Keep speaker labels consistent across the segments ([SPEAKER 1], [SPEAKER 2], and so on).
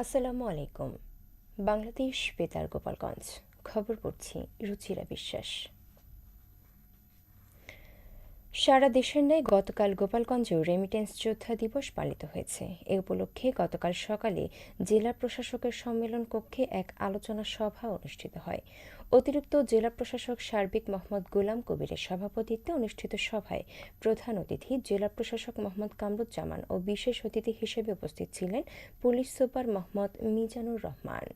[SPEAKER 1] আসসালামু আলাইকুম। বাংলাদেশ বেতার গোপালগঞ্জ। খবর পড়ছি রুচিরা বিশ্বাস। সারা দেশের ন্যায় গতকাল গোপালগঞ্জেও রেমিটেন্স যোদ্ধা দিবস পালিত হয়েছে। এ উপলক্ষে গতকাল সকালে জেলা প্রশাসকের সম্মেলন কক্ষে এক আলোচনা সভা অনুষ্ঠিত হয়। অতিরিক্ত জেলা প্রশাসক সার্বিক মোহাম্মদ গোলাম কবিরের সভাপতিত্বে অনুষ্ঠিত সভায় প্রধান অতিথি জেলা প্রশাসক মোহাম্মদ কামরুজ্জামান ও বিশেষ অতিথি হিসেবে উপস্থিত ছিলেন পুলিশ সুপার মোহাম্মদ মিজানুর রহমান।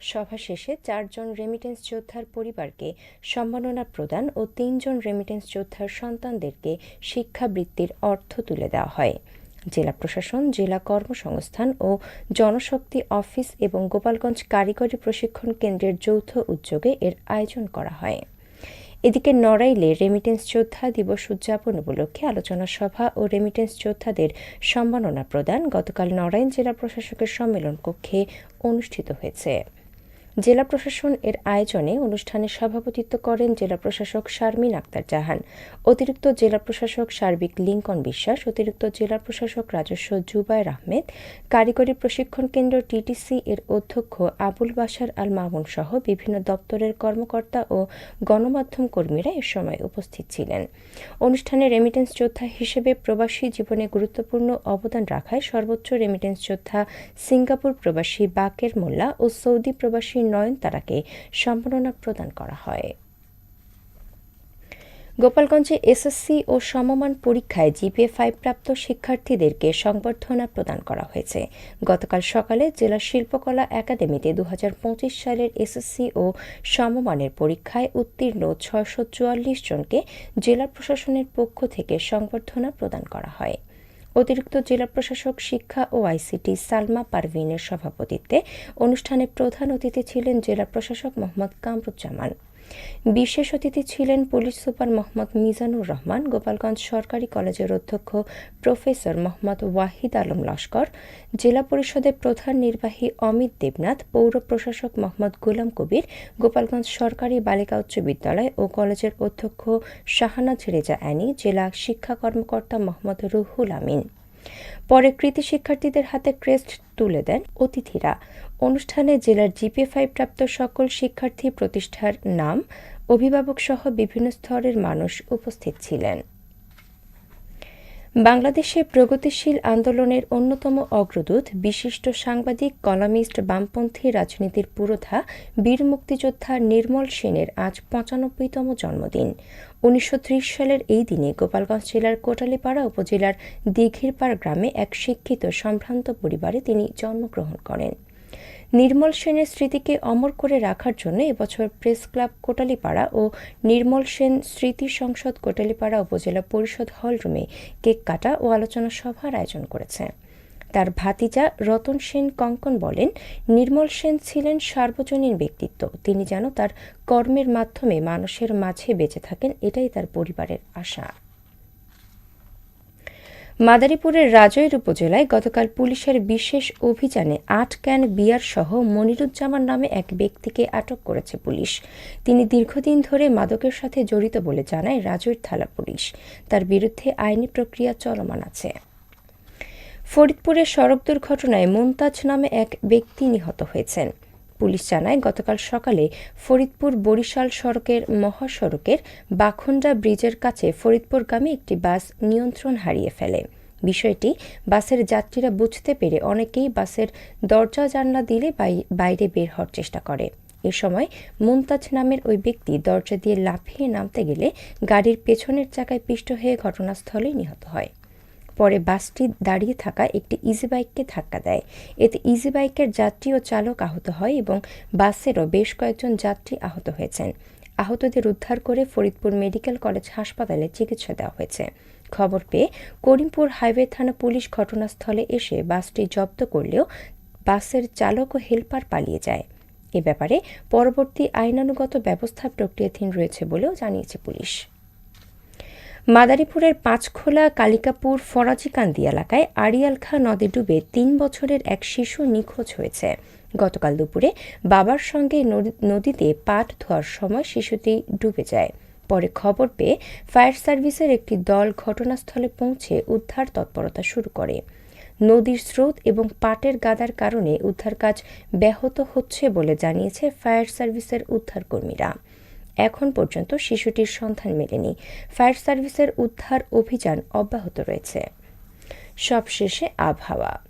[SPEAKER 1] সভা শেষে চারজন রেমিটেন্স যোদ্ধার পরিবারকে সম্মাননা প্রদান ও তিনজন রেমিটেন্স যোদ্ধার সন্তানদেরকে শিক্ষাবৃত্তির অর্থ তুলে দেওয়া হয়। জেলা প্রশাসন, জেলা কর্মসংস্থান ও জনশক্তি অফিস এবং গোপালগঞ্জ কারিগরি প্রশিক্ষণ কেন্দ্রের যৌথ উদ্যোগে এর আয়োজন করা হয়। এদিকে নড়াইলে রেমিটেন্স যোদ্ধা দিবস উদযাপন উপলক্ষে আলোচনা সভা ও রেমিটেন্স যোদ্ধাদের সম্মাননা প্রদান গতকাল নড়াইল জেলা প্রশাসকের সম্মেলন কক্ষে অনুষ্ঠিত হয়েছে। জেলা প্রশাসন এর আয়োজনে অনুষ্ঠানে সভাপতিত্ব করেন জেলা প্রশাসক শারমিন আক্তার জাহান, অতিরিক্ত জেলা প্রশাসক সার্বিক লিঙ্কন বিশ্বাস, অতিরিক্ত জেলা প্রশাসক রাজস্ব জুবায়ের আহমেদ, কারিগরি প্রশিক্ষণ কেন্দ্র টিটিসি এর অধ্যক্ষ আবুল বাসার আল মামুন সহ বিভিন্ন দপ্তরের কর্মকর্তা ও গণমাধ্যম কর্মীরা এ সময় উপস্থিত ছিলেন। অনুষ্ঠানে রেমিটেন্স যোদ্ধা হিসেবে প্রবাসী জীবনে গুরুত্বপূর্ণ অবদান রাখায় সর্বোচ্চ রেমিটেন্স যোদ্ধা সিঙ্গাপুর প্রবাসী বাকের মোল্লা ও সৌদি প্রবাসী নয়নতারাকে সম্মাননা প্রদান করা হয়। গোপালগঞ্জে এসএসসি ও সমমান পরীক্ষায় জিপিএ ফাইভ প্রাপ্ত শিক্ষার্থীদেরকে সংবর্ধনা প্রদান করা হয়েছে। গতকাল সকালে জেলা শিল্পকলা একাডেমিতে দু হাজার পঁচিশ সালের এসএসসি ও সমমানের পরীক্ষায় উত্তীর্ণ ছয়শো চুয়াল্লিশ জনকে জেলা প্রশাসনের পক্ষ থেকে সংবর্ধনা প্রদান করা হয়। অতিরিক্ত জেলা প্রশাসক, শিক্ষা ও আইসিটি সালমা পারভিনের সভাপতিত্বে অনুষ্ঠানে প্রধান অতিথি ছিলেন জেলা প্রশাসক মোহাম্মদ কামরুজ্জামান। বিশেষ অতিথি ছিলেন পুলিশ সুপার মোহাম্মদ মিজানুর রহমান, গোপালগঞ্জ সরকারি কলেজের অধ্যক্ষ প্রফেসর মোহাম্মদ ওয়াহিদ আলম লস্কর, জেলা পরিষদের প্রধান নির্বাহী অমিত দেবনাথ, পৌর প্রশাসক মোহাম্মদ গোলাম কবির, গোপালগঞ্জ সরকারি বালিকা উচ্চ বিদ্যালয় ও কলেজের অধ্যক্ষ শাহানাজ রেজা অ্যানি, জেলা শিক্ষা কর্মকর্তা মোহাম্মদ রুহুল আমিন। পরে কৃতি শিক্ষার্থীদের হাতে ক্রেস্ট তুলে দেন অতিথিরা। অনুষ্ঠানে জেলার জিপি ফাইভ প্রাপ্ত সকল শিক্ষার্থী প্রতিষ্ঠার নাম অভিভাবক সহ বিভিন্ন স্তরের মানুষ উপস্থিত ছিলেন। বাংলাদেশে প্রগতিশীল আন্দোলনের অন্যতম অগ্রদূত, বিশিষ্ট সাংবাদিক, কলামিস্ট, বামপন্থী রাজনীতির পুরোধা, বীর মুক্তিযোদ্ধা নির্মল সেনের আজ পঁচানব্বইতম জন্মদিন। উনিশশো ত্রিশ সালের এই দিনে গোপালগঞ্জ জেলার কোটালীপাড়া উপজেলার দিঘিরপাড় গ্রামে এক শিক্ষিত সম্ভ্রান্ত পরিবারে তিনি জন্মগ্রহণ করেন। নির্মল সেনের স্মৃতিকে অমর করে রাখার জন্য এবছর প্রেস ক্লাব কোটালীপাড়া ও নির্মল সেন স্মৃতি সংসদ কোটালীপাড়া উপজেলা পরিষদ হলরুমে কেক কাটা ও আলোচনা সভার আয়োজন করেছে। তার ভাতিজা রতন সেন কঙ্কন বলেন, নির্মল সেন ছিলেন সার্বজনীন ব্যক্তিত্ব। তিনি যেন তার কর্মের মাধ্যমে মানুষের মাঝে বেঁচে থাকেন, এটাই তার পরিবারের আশা। মাদারীপুরের রাজৈর উপজেলায় গতকাল পুলিশের বিশেষ অভিযানে আট ক্যান বিয়ার সহ মনিরুজ্জামান নামে এক ব্যক্তিকে আটক করেছে পুলিশ। তিনি দীর্ঘদিন ধরে মাদকের সাথে জড়িত বলে জানায় রাজৈর থালা পুলিশ। তার বিরুদ্ধে আইনি প্রক্রিয়া চলমান আছে। ফরিদপুরের সড়ক দুর্ঘটনায় মুমতাজ নামে এক ব্যক্তি নিহত হয়েছেন। পুলিশ জানায়, গতকাল সকালে ফরিদপুর বরিশাল সড়কের মহাসড়কের বাখন্ডা ব্রিজের কাছে ফরিদপুরগামী একটি বাস নিয়ন্ত্রণ হারিয়ে ফেলে। বিষয়টি বাসের যাত্রীরা বুঝতে পেরে অনেকেই বাসের দরজা জানলা দিলে বাইরে বের হওয়ার চেষ্টা করে। এ সময় মুমতাজ নামের ওই ব্যক্তি দরজা দিয়ে লাফিয়ে নামতে গেলে গাড়ির পেছনের চাকায় পিষ্ট হয়ে ঘটনাস্থলেই নিহত হয়। পরে বাসটি দাঁড়িয়ে থাকা একটি ইজি বাইককে ধাক্কা দেয়। এতে ইজি বাইকের যাত্রী ও চালক আহত হয় এবং বাসেরও বেশ কয়েকজন যাত্রী আহত হয়েছেন। আহতদের উদ্ধার করে ফরিদপুর মেডিকেল কলেজ হাসপাতালে চিকিৎসা দেওয়া হয়েছে। খবর পেয়ে করিমপুর হাইওয়ে থানা পুলিশ ঘটনাস্থলে এসে বাসটি জব্দ করলেও বাসের চালক ও হেলপার পালিয়ে যায়। এ ব্যাপারে পরবর্তী আইনানুগত ব্যবস্থা প্রক্রিয়াধীন রয়েছে বলেও জানিয়েছে পুলিশ। মাদারীপুরের পাঁচখোলা কালিকাপুর ফরাজিকান্দি এলাকায় আড়িয়াল খা নদে ডুবে তিন বছরের এক শিশু নিখোঁজ হয়েছে। গতকাল দুপুরে বাবার সঙ্গে নদীতে পাট ধোয়ার সময় শিশুটি ডুবে যায়। পরে খবর পেয়ে ফায়ার সার্ভিসের একটি দল ঘটনাস্থলে পৌঁছে উদ্ধার তৎপরতা শুরু করে। নদীর স্রোত এবং পাটের গাদার কারণে উদ্ধার কাজ ব্যাহত হচ্ছে বলে জানিয়েছে ফায়ার সার্ভিসের উদ্ধারকর্মীরা। এখন পর্যন্ত শিশুটির সন্ধান মেলেনি। ফায়ার সার্ভিসের উদ্ধার অভিযান অব্যাহত রয়েছে। সবশেষে আবহাওয়া।